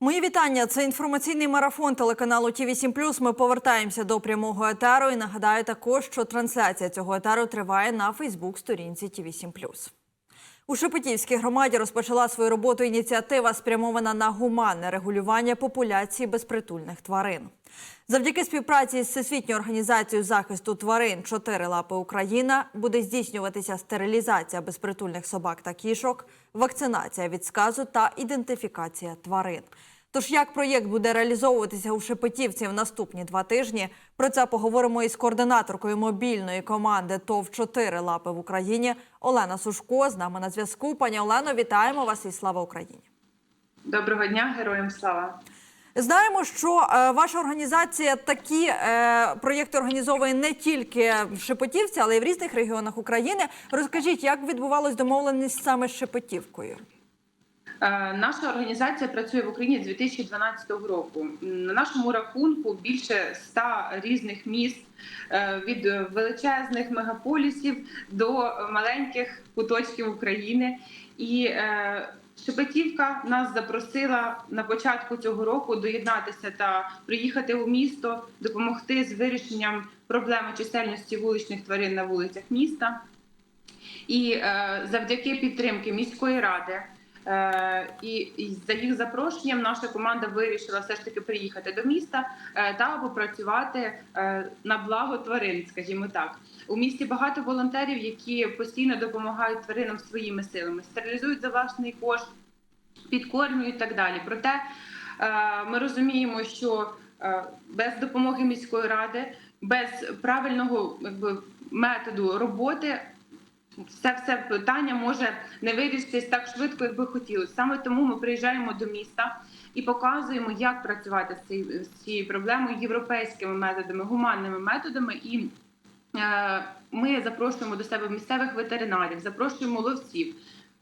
Мої вітання. Це інформаційний марафон телеканалу Ті 8 Ми повертаємося до прямого етеру. І нагадаю також, що трансляція цього етеру триває на Фейсбук-сторінці Ті 7 у Шепетівській громаді розпочала свою роботу ініціатива, спрямована на гуманне регулювання популяції безпритульних тварин. Завдяки співпраці з Всесвітньою організацією захисту тварин «Чотири лапи Україна буде здійснюватися стерилізація безпритульних собак та кішок, вакцинація від сказу та ідентифікація тварин. Тож як проєкт буде реалізовуватися у Шепетівці в наступні два тижні? Про це поговоримо із координаторкою мобільної команди ТОВ 4 лапи в Україні Олена Сушко. З нами на зв'язку. Пані Олено, вітаємо вас і слава Україні. Доброго дня, героям слава. Знаємо, що е, ваша організація такі е, проєкти організовує не тільки в Шепетівці, але й в різних регіонах України. Розкажіть, як відбувалась домовленість саме з Шепетівкою? Е, Наша організація працює в Україні з 2012 року. На нашому рахунку більше 100 різних міст е, від величезних мегаполісів до маленьких куточків України. І е, Шепетівка нас запросила на початку цього року доєднатися та приїхати у місто, допомогти з вирішенням проблеми чисельності вуличних тварин на вулицях міста. І завдяки підтримки міської ради. Е, І, за їх запрошенням наша команда вирішила все ж таки приїхати до міста е, та попрацювати е, на благо тварин, скажімо так. У місті багато волонтерів, які постійно допомагають тваринам своїми силами, стерилізують за власний кошт, підкормлюють і так далі. Проте ми розуміємо, що без допомоги міської ради, без правильного якби, методу роботи все все питання може не вирішитись так швидко, як би хотілося. Саме тому ми приїжджаємо до міста і показуємо, як працювати з цією, з цією проблемою європейськими методами, гуманними методами. І е, ми запрошуємо до себе місцевих ветеринарів, запрошуємо ловців,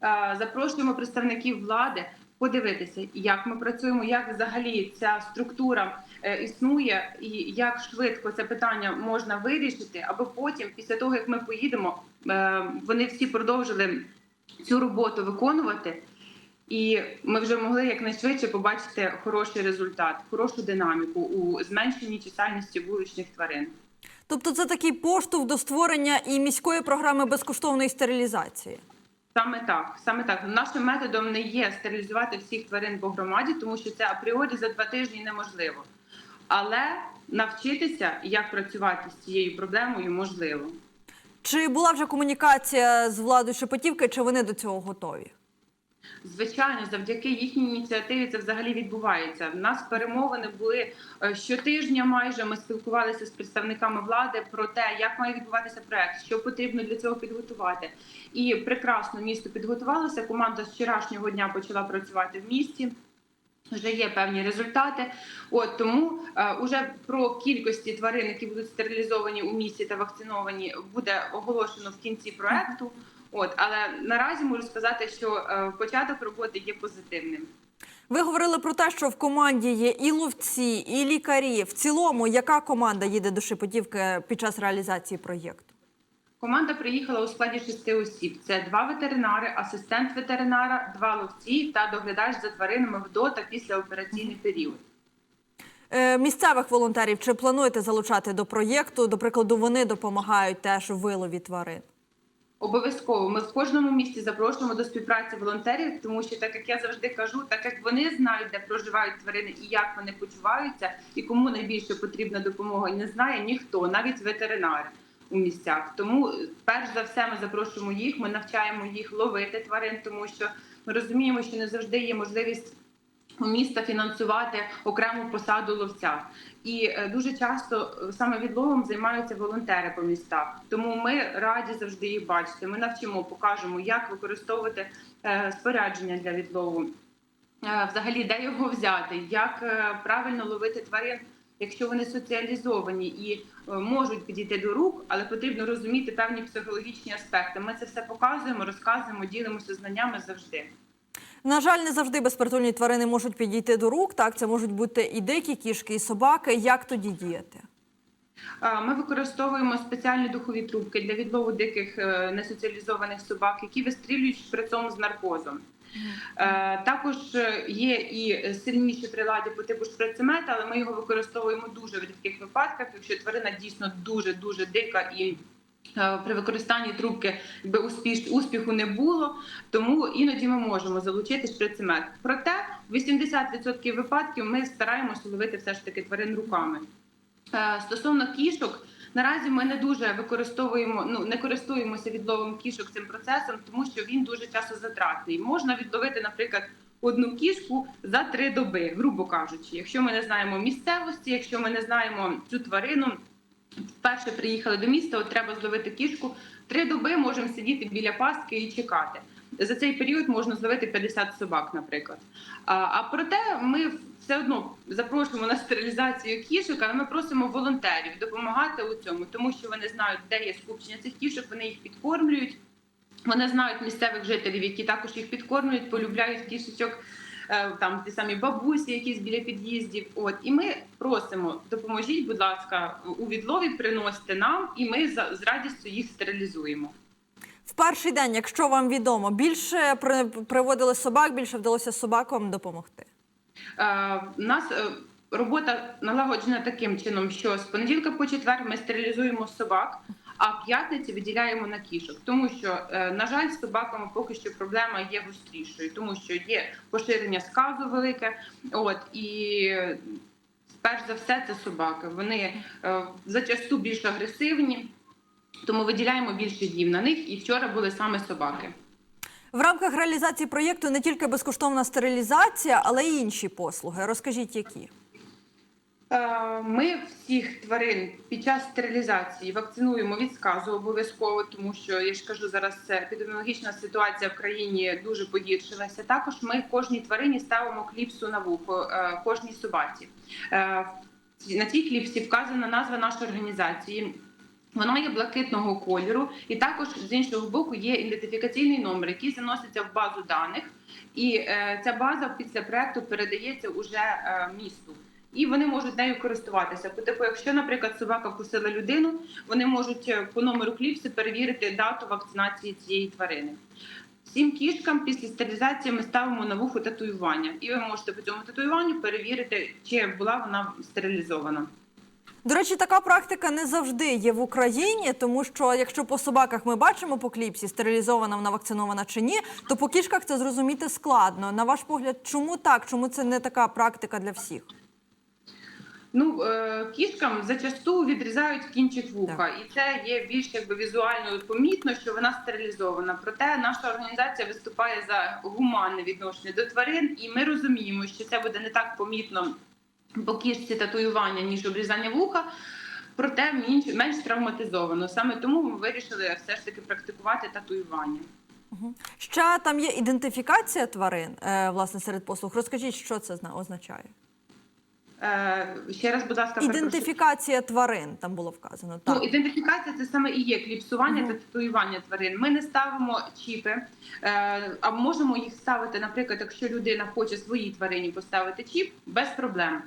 е, запрошуємо представників влади. Подивитися, як ми працюємо, як взагалі ця структура е, існує, і як швидко це питання можна вирішити, аби потім, після того як ми поїдемо, е, вони всі продовжили цю роботу виконувати, і ми вже могли якнайшвидше побачити хороший результат, хорошу динаміку у зменшенні чисельності вуличних тварин. Тобто, це такий поштовх до створення і міської програми безкоштовної стерилізації. Саме так, саме так. Нашим методом не є стерилізувати всіх тварин по громаді, тому що це апріорі за два тижні неможливо. Але навчитися, як працювати з цією проблемою, можливо. Чи була вже комунікація з владою Шепетівки, чи вони до цього готові? Звичайно, завдяки їхній ініціативі це взагалі відбувається. У нас перемовини були е, щотижня. Майже ми спілкувалися з представниками влади про те, як має відбуватися проект, що потрібно для цього підготувати. І прекрасно місто підготувалося. Команда з вчорашнього дня почала працювати в місті. Вже є певні результати. От тому е, уже про кількості тварин, які будуть стерилізовані у місті та вакциновані, буде оголошено в кінці проекту. От, але наразі можу сказати, що е, початок роботи є позитивним. Ви говорили про те, що в команді є і ловці, і лікарі. В цілому, яка команда їде до Шепетівки під час реалізації проєкту? Команда приїхала у складі шести осіб: це два ветеринари, асистент ветеринара, два ловці та доглядач за тваринами в до та післяопераційний період. Е, місцевих волонтерів чи плануєте залучати до проєкту? До прикладу, вони допомагають теж у вилові тварин. Обов'язково ми в кожному місті запрошуємо до співпраці волонтерів, тому що так як я завжди кажу, так як вони знають, де проживають тварини і як вони почуваються, і кому найбільше потрібна допомога, не знає ніхто, навіть ветеринари у місцях. Тому перш за все ми запрошуємо їх. Ми навчаємо їх ловити тварин, тому що ми розуміємо, що не завжди є можливість. У міста фінансувати окрему посаду ловця, і е, дуже часто е, саме відловом займаються волонтери по містах. Тому ми раді завжди їх бачити. Ми навчимо, покажемо, як використовувати е, спорядження для відлову, взагалі де його взяти, як правильно ловити тварин, якщо вони соціалізовані і можуть підійти до рук, але потрібно розуміти певні психологічні аспекти. Ми це все показуємо, розказуємо, ділимося знаннями завжди. На жаль, не завжди безпритульні тварини можуть підійти до рук. Так, це можуть бути і дикі кішки, і собаки. Як тоді діяти? Ми використовуємо спеціальні духові трубки для відлову диких е, несоціалізованих собак, які вистрілюють при цьому з наркозом. Е, Також е, є і сильніші прилади по типу шприцемета, але ми його використовуємо дуже в рідких випадках, якщо тварина дійсно дуже дуже дика і. Е, При використанні трубки якби успіш, успіху не було, тому іноді ми можемо залучити шприцемет. Проте в 80% випадків ми стараємося ловити все ж таки тварин руками. Е, Стосовно кішок, наразі ми не дуже використовуємо, ну не користуємося відловом кішок цим процесом, тому що він дуже часозатратний. Можна відловити, наприклад, одну кішку за три доби, грубо кажучи. Якщо ми не знаємо місцевості, якщо ми не знаємо цю тварину, вперше приїхали до міста, от треба зловити кішку. Три доби можемо сидіти біля пастки і чекати. За цей період можна зловити 50 собак, наприклад. А, а проте ми все одно запрошуємо на стерилізацію кішок, але ми просимо волонтерів допомагати у цьому, тому що вони знають, де є скупчення цих кішок, вони їх підкормлюють. Вони знають місцевих жителів, які також їх підкормлюють, полюбляють кішечок. Е, Там ті самі бабусі, якісь біля під'їздів. От і ми просимо, допоможіть, будь ласка, у відлові приносите нам, і ми з радістю їх стерилізуємо. В перший день, якщо вам відомо, більше при- приводили собак, більше вдалося собакам допомогти. Е, У нас е, робота налагоджена таким чином, що з понеділка по четвер ми стерилізуємо собак, а п'ятниці виділяємо на кішок. Тому що, е, на жаль, з собаками поки що проблема є гострішою, тому що є поширення сказу велике. От і перш за все це собаки. Вони е, зачасту більш агресивні, тому виділяємо більше днів на них. І вчора були саме собаки. В рамках реалізації проєкту не тільки безкоштовна стерилізація, але й інші послуги. Розкажіть, які. Е, Ми всіх тварин під час стерилізації вакцинуємо від сказу обов'язково, тому що я ж кажу, зараз епідеміологічна ситуація в країні дуже погіршилася. Також ми кожній тварині ставимо кліпсу на вухо, е, кожній собаці. Е, На цій кліпсі вказана назва нашої організації. Вона є блакитного кольору, і також з іншого боку є ідентифікаційний номер, який заноситься в базу даних, і ця база після проекту передається уже місту. І вони можуть нею користуватися. По типу, якщо, наприклад, собака вкусила людину, вони можуть е, по номеру кліпси перевірити дату вакцинації цієї тварини. Всім кішкам після стерилізації ми ставимо на вухо татуювання, і ви можете по цьому татуюванню перевірити, чи була вона стерилізована. До речі, така практика не завжди є в Україні, тому що якщо по собаках ми бачимо по кліпсі, стерилізована вона вакцинована чи ні, то по кішках це зрозуміти складно. На ваш погляд, чому так? Чому це не така практика для всіх? Ну е, кішкам зачасту відрізають кінчик вуха, і це є більш якби візуально помітно, що вона стерилізована. Проте наша організація виступає за гуманне відношення до тварин, і ми розуміємо, що це буде не так помітно по кішці татуювання, ніж обрізання вуха. Проте менш, менш травматизовано. Саме тому ми вирішили все ж таки практикувати татуювання. Ще там є ідентифікація тварин, е, власне, серед послуг. Розкажіть, що це зна- означає? Е, ще раз, будь ласка. Ідентифікація тварин там було вказано. Так. Ну, ідентифікація це саме і є кліпсування Мгм. та татуювання тварин. Ми не ставимо чіпи, е, а можемо їх ставити, наприклад, якщо людина хоче своїй тварині поставити чіп, без проблем.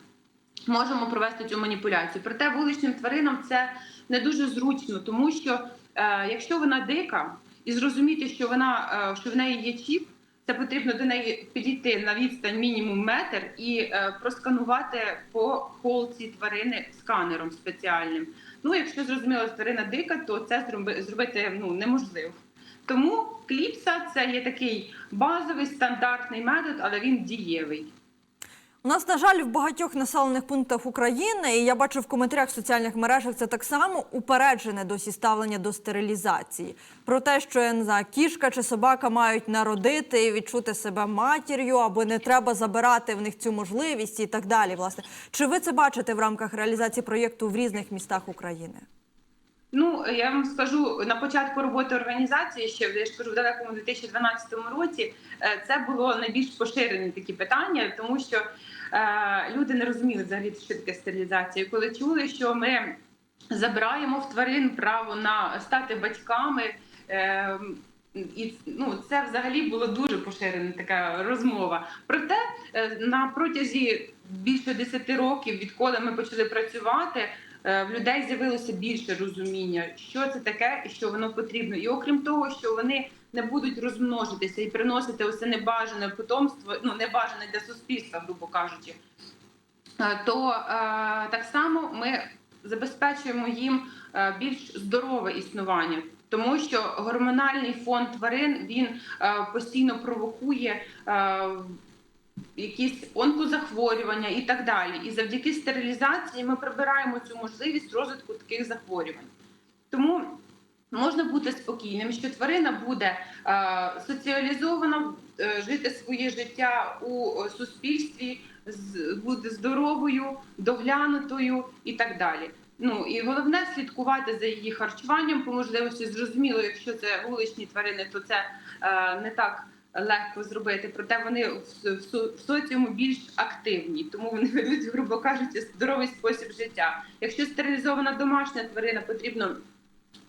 Можемо провести цю маніпуляцію. Проте вуличним тваринам це не дуже зручно, тому що е, якщо вона дика і зрозуміти, що вона що в неї є чіп, це потрібно до неї підійти на відстань мінімум метр і е, просканувати по холці тварини сканером спеціальним. Ну, якщо зрозуміло, тварина дика, то це зробити ну неможливо. Тому кліпса це є такий базовий стандартний метод, але він дієвий. У нас, на жаль, в багатьох населених пунктах України, і я бачу в коментарях в соціальних мережах це так само упереджене досі ставлення до стерилізації. Про те, що я не знаю, кішка чи собака мають народити і відчути себе матір'ю, або не треба забирати в них цю можливість і так далі. Власне, чи ви це бачите в рамках реалізації проєкту в різних містах України? Ну я вам скажу на початку роботи організації, ще я ж кажу, в далекому 2012 році е, це було найбільш поширені такі питання, тому що е, люди не розуміли взагалі, що таке стерилізація. Коли чули, що ми забираємо в тварин право на стати батьками. Е, і ну це взагалі було дуже поширена така розмова. Проте е, на протязі більше 10 років, відколи ми почали працювати, в людей з'явилося більше розуміння, що це таке і що воно потрібно. І окрім того, що вони не будуть розмножитися і приносити усе небажане потомство, ну небажане для суспільства, грубо кажучи, е, то е, так само ми забезпечуємо їм е, більш здорове існування. Тому що гормональний фон тварин він е, постійно провокує е, якісь онкозахворювання і так далі. І завдяки стерилізації ми прибираємо цю можливість розвитку таких захворювань. Тому можна бути спокійним, що тварина буде е, соціалізована, е, жити своє життя у е, суспільстві, буде здоровою, доглянутою і так далі. Ну і головне слідкувати за її харчуванням по можливості. Зрозуміло, якщо це вуличні тварини, то це е, не так легко зробити. Проте вони в, соціуму більш активні, тому вони ведуть, грубо кажучи, здоровий спосіб життя. Якщо стерилізована домашня тварина, потрібно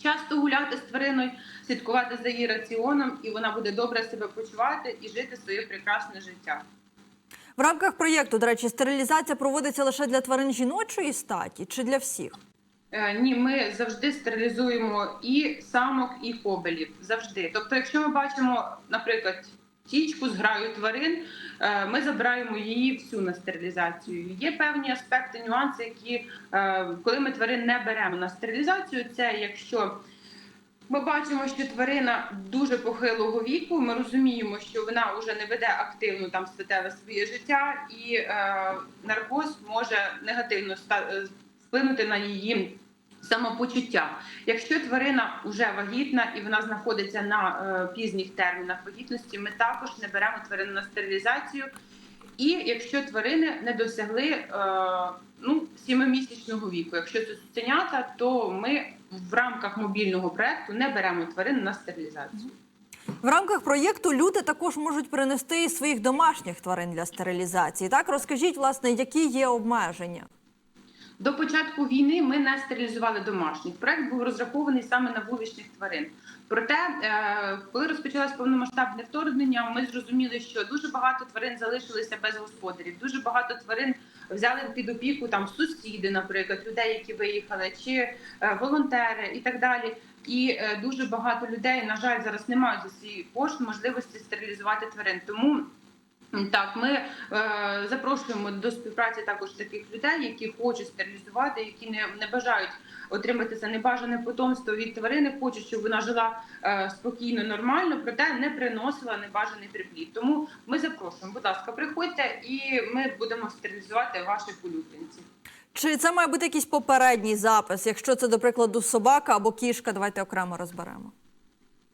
часто гуляти з твариною, слідкувати за її раціоном, і вона буде добре себе почувати і жити своє прекрасне життя. В рамках проєкту, до речі, стерилізація проводиться лише для тварин жіночої статі чи для всіх? Е, Ні, ми завжди стерилізуємо і самок, і кобелів. Завжди. Тобто, якщо ми бачимо, наприклад, тічку з граю тварин, е, ми забираємо її всю на стерилізацію. Є певні аспекти, нюанси, які е, коли ми тварин не беремо на стерилізацію, це якщо ми бачимо, що тварина дуже похилого віку. Ми розуміємо, що вона вже не веде активно там статеве своє життя, і е, наркоз може негативно ста- вплинути на її самопочуття. Якщо тварина вже вагітна і вона знаходиться на е, пізніх термінах вагітності, ми також не беремо тварину на стерилізацію. І якщо тварини не досягли е, ну, сімимісячного віку, якщо це цуценята, то ми в рамках мобільного проекту не беремо тварин на стерилізацію. В рамках проєкту люди також можуть принести і своїх домашніх тварин для стерилізації. Так розкажіть, власне, які є обмеження? До початку війни ми не стерилізували домашніх. Проект був розрахований саме на вуличних тварин. Проте, е, коли розпочалось повномасштабне вторгнення, ми зрозуміли, що дуже багато тварин залишилися без господарів. Дуже багато тварин взяли під опіку там сусіди, наприклад, людей, які виїхали, чи е, волонтери і так далі. І е, дуже багато людей, на жаль, зараз не мають за свій кошт можливості стерилізувати тварин. Тому Так, ми е, запрошуємо до співпраці також таких людей, які хочуть стерилізувати, які не, не бажають отримати це небажане потомство від тварини, хочуть, щоб вона жила е, спокійно, нормально, проте не приносила небажаний приплід. Тому ми запрошуємо, будь ласка, приходьте, і ми будемо стерилізувати ваших улюбленців. Чи це має бути якийсь попередній запис? Якщо це, до прикладу, собака або кішка, давайте окремо розберемо.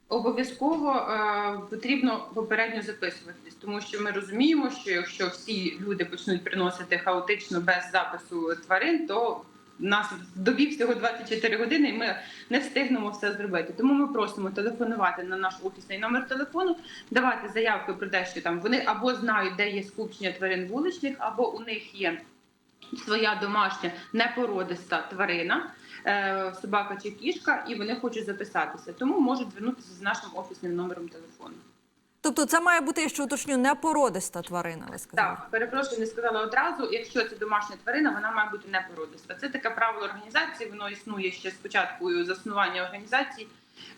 Обов'язково е, потрібно попередньо записуватись, тому що ми розуміємо, що якщо всі люди почнуть приносити хаотично без запису тварин, то нас в добі всього 24 години, і ми не встигнемо все зробити. Тому ми просимо телефонувати на наш офісний номер телефону, давати заявки про те, що там вони або знають, де є скупчення тварин вуличних, або у них є своя домашня непородиста тварина, собака чи кішка, і вони хочуть записатися. Тому можуть звернутися з нашим офісним номером телефону. Тобто, це має бути, я ще уточню, не породиста тварина. Ви сказали. Так, перепрошую, не сказала одразу. Якщо це домашня тварина, вона має бути непородиста. Це таке правило організації. Воно існує ще з початку заснування організації.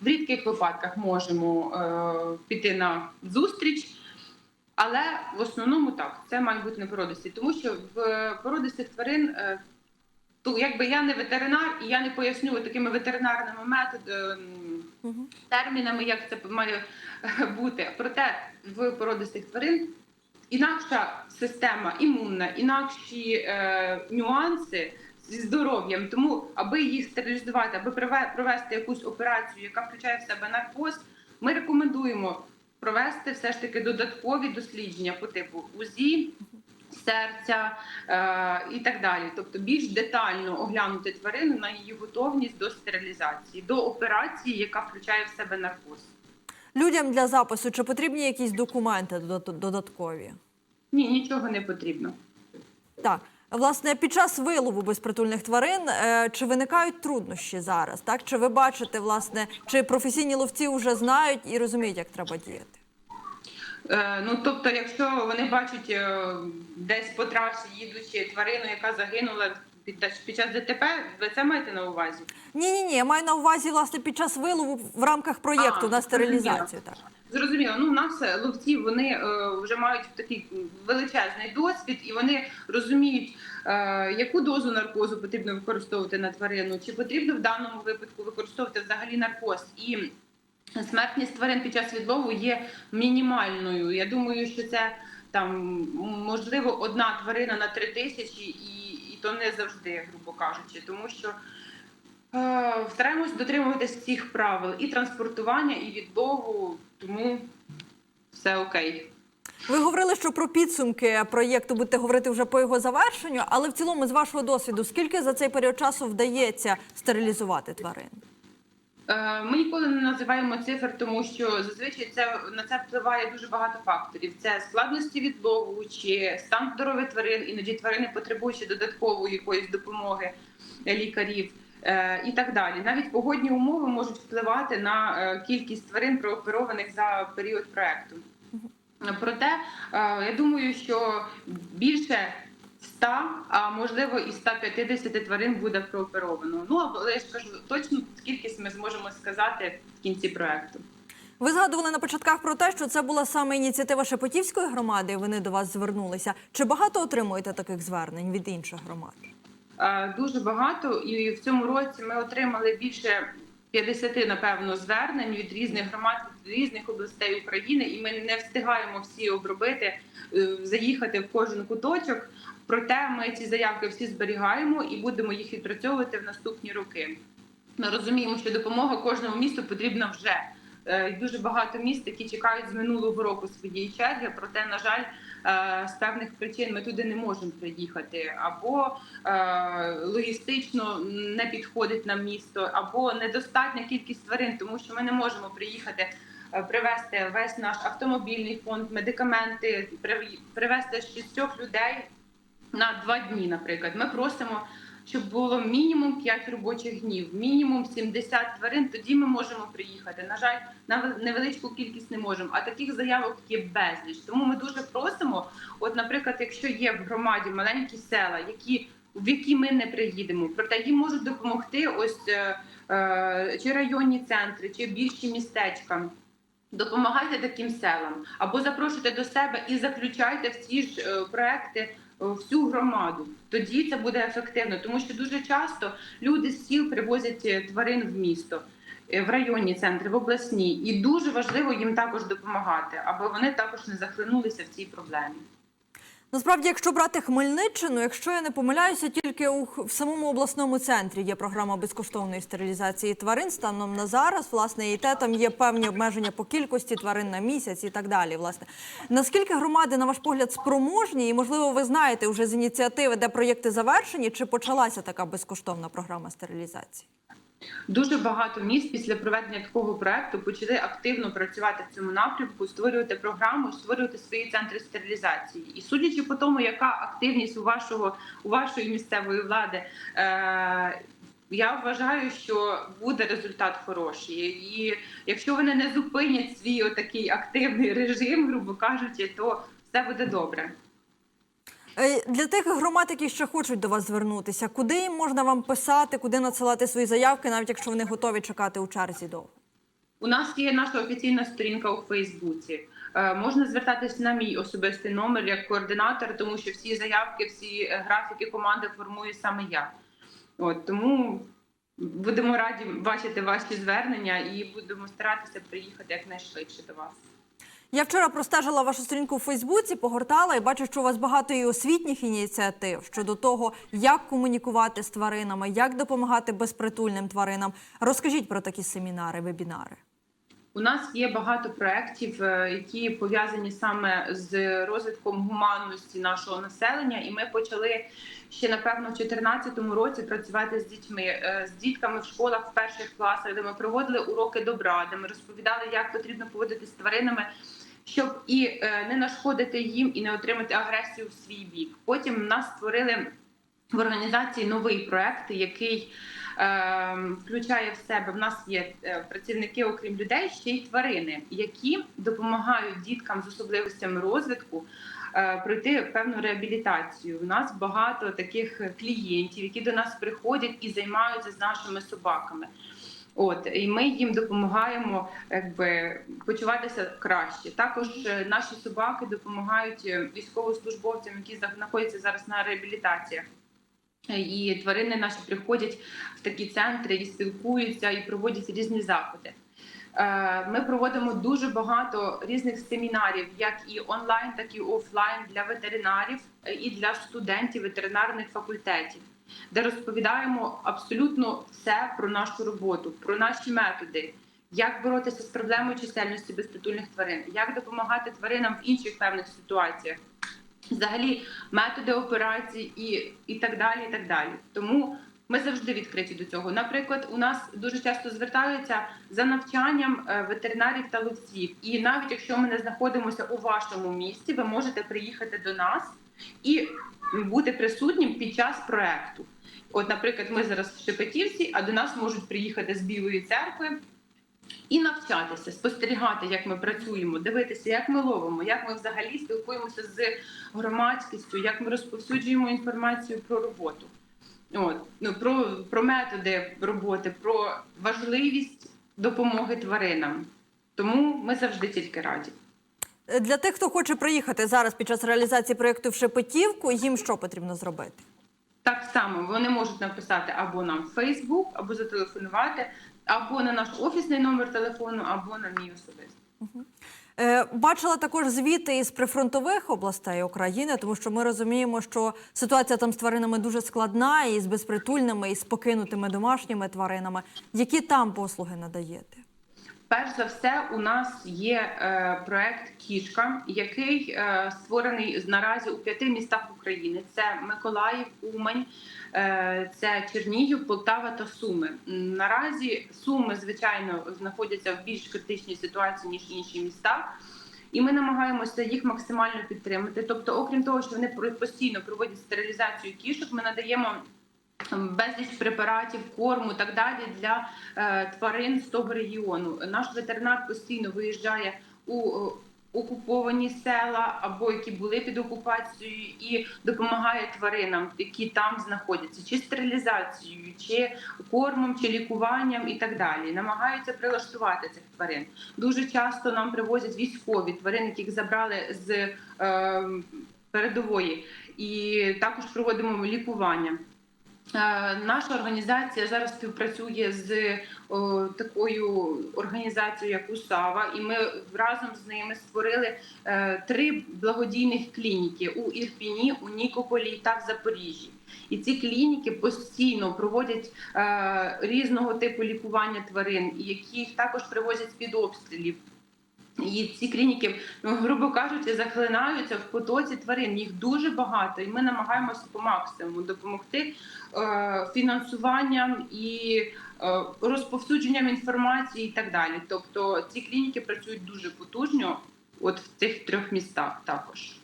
В рідких випадках можемо е, піти на зустріч. Але в основному так, це має бути непородисті, тому що в породистих тварин, е, то якби я не ветеринар, і я не поясню такими ветеринарними методами, Мгм. термінами, як це має бути. Проте в породистих тварин інакша система імунна, інакші е, нюанси зі здоров'ям. Тому, аби їх стерилізувати, аби прове- провести якусь операцію, яка включає в себе наркоз, ми рекомендуємо провести все ж таки додаткові дослідження по типу УЗІ. Серця е, і так далі, тобто більш детально оглянути тварину на її готовність до стерилізації, до операції, яка включає в себе наркоз. Людям для запису чи потрібні якісь документи додаткові? Ні, нічого не потрібно. Так, власне, під час вилову безпритульних тварин е, чи виникають труднощі зараз? Так, чи ви бачите, власне, чи професійні ловці вже знають і розуміють, як треба діяти? Е, ну тобто, якщо вони бачать е, десь по трасі їдучи тварину, яка загинула під, час ДТП. Ви це маєте на увазі? Ні, ні, ні. Я маю на увазі власне під час вилову в рамках проєкту А, на стерилізацію. Так. Зрозуміло, ну у нас е, ловці вони е, вже мають такий величезний досвід, і вони розуміють, е, яку дозу наркозу потрібно використовувати на тварину, чи потрібно в даному випадку використовувати взагалі наркоз. І смертність тварин під час відлову є мінімальною. Я думаю, що це там можливо одна тварина на три тисячі, і, і то не завжди, грубо кажучи, тому що. Е, Стараємось дотримуватись всіх правил і транспортування, і відлову, тому все окей. Ви говорили, що про підсумки проєкту будете говорити вже по його завершенню, але в цілому, з вашого досвіду, скільки за цей період часу вдається стерилізувати тварин? Е, Ми ніколи не називаємо цифр, тому що зазвичай це на це впливає дуже багато факторів. Це складності відлову чи стан здоров'я тварин. Іноді тварини потребують ще додаткової якоїсь допомоги лікарів. е, І так далі, навіть погодні умови можуть впливати на е, кількість тварин прооперованих за період проекту. Проте е, я думаю, що більше 100, а можливо і 150 тварин буде прооперовано. Ну але я ж кажу, точну кількість ми зможемо сказати в кінці проекту. Ви згадували на початках про те, що це була саме ініціатива Шепетівської громади. і Вони до вас звернулися. Чи багато отримуєте таких звернень від інших громад? Дуже багато, і в цьому році ми отримали більше 50, напевно, звернень від різних громад від різних областей України, і ми не встигаємо всі обробити, е, заїхати в кожен куточок. Проте ми ці заявки всі зберігаємо і будемо їх відпрацьовувати в наступні роки. Ми розуміємо, що допомога кожному місту потрібна вже. Е, Дуже багато міст, які чекають з минулого року своєї черги. Проте, на жаль, е, з певних причин ми туди не можемо приїхати, або е, логістично не підходить нам місто, або недостатня кількість тварин, тому що ми не можемо приїхати. Привезти весь наш автомобільний фонд, медикаменти, при- привезти шістьох людей на два дні, наприклад. Ми просимо, щоб було мінімум 5 робочих днів, мінімум 70 тварин. Тоді ми можемо приїхати. На жаль, на невеличку кількість не можемо. А таких заявок є безліч. Тому ми дуже просимо. От, наприклад, якщо є в громаді маленькі села, які в які ми не приїдемо, проте їм можуть допомогти ось е, е, чи районні центри, чи більші містечка. Допомагайте таким селам або запрошуйте до себе і заключайте в ці ж е, проекти е, всю громаду. Тоді це буде ефективно, тому що дуже часто люди з сіл привозять е, тварин в місто, в районні центри, в обласні, і дуже важливо їм також допомагати, аби вони також не захлинулися в цій проблемі. Насправді, якщо брати Хмельниччину, якщо я не помиляюся, тільки у в самому обласному центрі є програма безкоштовної стерилізації тварин. Станом на зараз, власне, і те там є певні обмеження по кількості тварин на місяць і так далі. Власне, наскільки громади, на ваш погляд, спроможні, і можливо, ви знаєте вже з ініціативи, де проєкти завершені, чи почалася така безкоштовна програма стерилізації? Дуже багато міст після проведення такого проекту почали активно працювати в цьому напрямку, створювати програму, створювати свої центри стерилізації. І судячи по тому, яка активність у вашого у вашої місцевої влади. Е- я вважаю, що буде результат хороший, і якщо вони не зупинять свій отакий активний режим, грубо кажучи, то все буде добре. Е, Для тих громад, які ще хочуть до вас звернутися, куди їм можна вам писати, куди надсилати свої заявки, навіть якщо вони готові чекати у черзі довго? У нас є наша офіційна сторінка у Фейсбуці. Е, Можна звертатись на мій особистий номер як координатор, тому що всі заявки, всі е, графіки команди формую саме я. От тому будемо раді бачити ваші звернення і будемо старатися приїхати якнайшвидше до вас. Я вчора простежила вашу сторінку у Фейсбуці, погортала і бачу, що у вас багато і освітніх ініціатив щодо того, як комунікувати з тваринами, як допомагати безпритульним тваринам. Розкажіть про такі семінари, вебінари. У нас є багато проєктів, е, які пов'язані саме з розвитком гуманності нашого населення, і ми почали ще напевно в 2014 році працювати з дітьми, е, з дітками в школах в перших класах, де ми проводили уроки добра, де ми розповідали, як потрібно поводитися з тваринами. Щоб і е, не нашкодити їм, і не отримати агресію в свій бік. Потім нас створили в організації новий проект, який е, включає в себе. В нас є е, працівники, окрім людей, ще й тварини, які допомагають діткам з особливостями розвитку е, пройти певну реабілітацію. У нас багато таких клієнтів, які до нас приходять і займаються з нашими собаками. От і ми їм допомагаємо якби почуватися краще. Також е, наші собаки допомагають е, військовослужбовцям, які знаходяться зараз на реабілітаціях. Е, І тварини наші приходять в такі центри і спілкуються і проводять різні заходи. Ми проводимо дуже багато різних семінарів, як і онлайн, так і офлайн для ветеринарів і для студентів ветеринарних факультетів, де розповідаємо абсолютно все про нашу роботу, про наші методи, як боротися з проблемою чисельності безпритульних тварин, як допомагати тваринам в інших певних ситуаціях. Взагалі, методи операцій і, і так далі. і так далі. Тому ми завжди відкриті до цього. Наприклад, у нас дуже часто звертаються за навчанням е, ветеринарів та ловців. І навіть якщо ми не знаходимося у вашому місті, ви можете приїхати до нас і бути присутнім під час проекту. От, наприклад, ми зараз в Шепетівці, а до нас можуть приїхати з Білої церкви і навчатися, спостерігати, як ми працюємо, дивитися, як ми ловимо, як ми взагалі спілкуємося з громадськістю, як ми розповсюджуємо інформацію про роботу. От ну про, про методи роботи, про важливість допомоги тваринам. Тому ми завжди тільки раді. Для тих, хто хоче приїхати зараз під час реалізації проєкту в Шепетівку, їм що потрібно зробити? Так само вони можуть написати або нам в Фейсбук, або зателефонувати, або на наш офісний номер телефону, або на мій особистий. Е, Бачила також звіти із прифронтових областей України, тому що ми розуміємо, що ситуація там з тваринами дуже складна, і з безпритульними, і з покинутими домашніми тваринами. Які там послуги надаєте? Перш за все, у нас є е, проект Кішка, який е, створений наразі у п'яти містах України: це Миколаїв, Умань, е, це Чернігів, Полтава та Суми. Наразі Суми, звичайно, знаходяться в більш критичній ситуації ніж інші міста. І ми намагаємося їх максимально підтримати. Тобто, окрім того, що вони постійно проводять стерилізацію кішок, ми надаємо безліч препаратів, корму так далі для е, тварин з того регіону. Наш ветеринар постійно виїжджає у е, окуповані села або які були під окупацією, і допомагає тваринам, які там знаходяться, чи стерилізацією, чи кормом, чи лікуванням, і так далі. Намагаються прилаштувати цих тварин. Дуже часто нам привозять військові тварин, яких забрали з е, передової, і також проводимо лікування. Е, Наша організація зараз співпрацює з о, такою організацією, як УСАВА, і ми разом з ними створили е, три благодійних клініки у Ірпіні, у Нікополі та в Запоріжжі. І ці клініки постійно проводять е, різного типу лікування тварин, які також привозять під обстрілів. І ці клініки, ну грубо кажучи, захлинаються в потоці тварин. Їх дуже багато, і ми намагаємося по максимуму допомогти е, фінансуванням і е, розповсюдженням інформації, і так далі. Тобто ці клініки працюють дуже потужно, от в цих трьох містах також.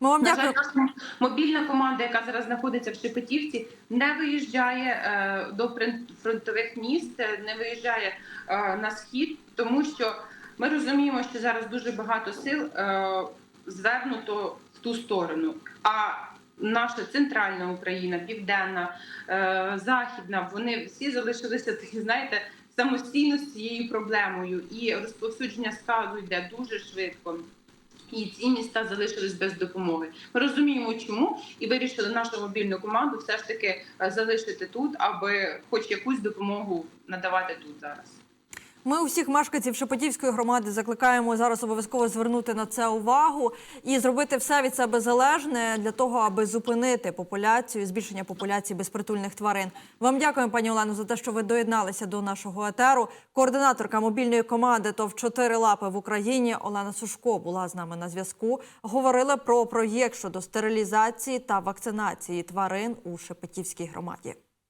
Ми вам На жаль, мобільна команда, яка зараз знаходиться в Шепетівці, не виїжджає е, до фронтових міст, не виїжджає е, на схід, тому що ми розуміємо, що зараз дуже багато сил е, звернуто в ту сторону. А наша центральна Україна, південна, е, західна, вони всі залишилися такі, знаєте, самостійно з цією проблемою, і розповсюдження сказу йде дуже швидко. І ці міста залишились без допомоги. Ми розуміємо, чому, і вирішили нашу мобільну команду все ж таки е, залишити тут, аби хоч якусь допомогу надавати тут зараз. Ми усіх мешканців Шепетівської громади закликаємо зараз обов'язково звернути на це увагу і зробити все від себе залежне для того, аби зупинити популяцію, збільшення популяції безпритульних тварин. Вам дякуємо, пані Олено, за те, що ви доєдналися до нашого етеру. Координаторка мобільної команди ТОВ «Чотири лапи в Україні Олена Сушко була з нами на зв'язку. Говорили про проєкт щодо стерилізації та вакцинації тварин у Шепетівській громаді.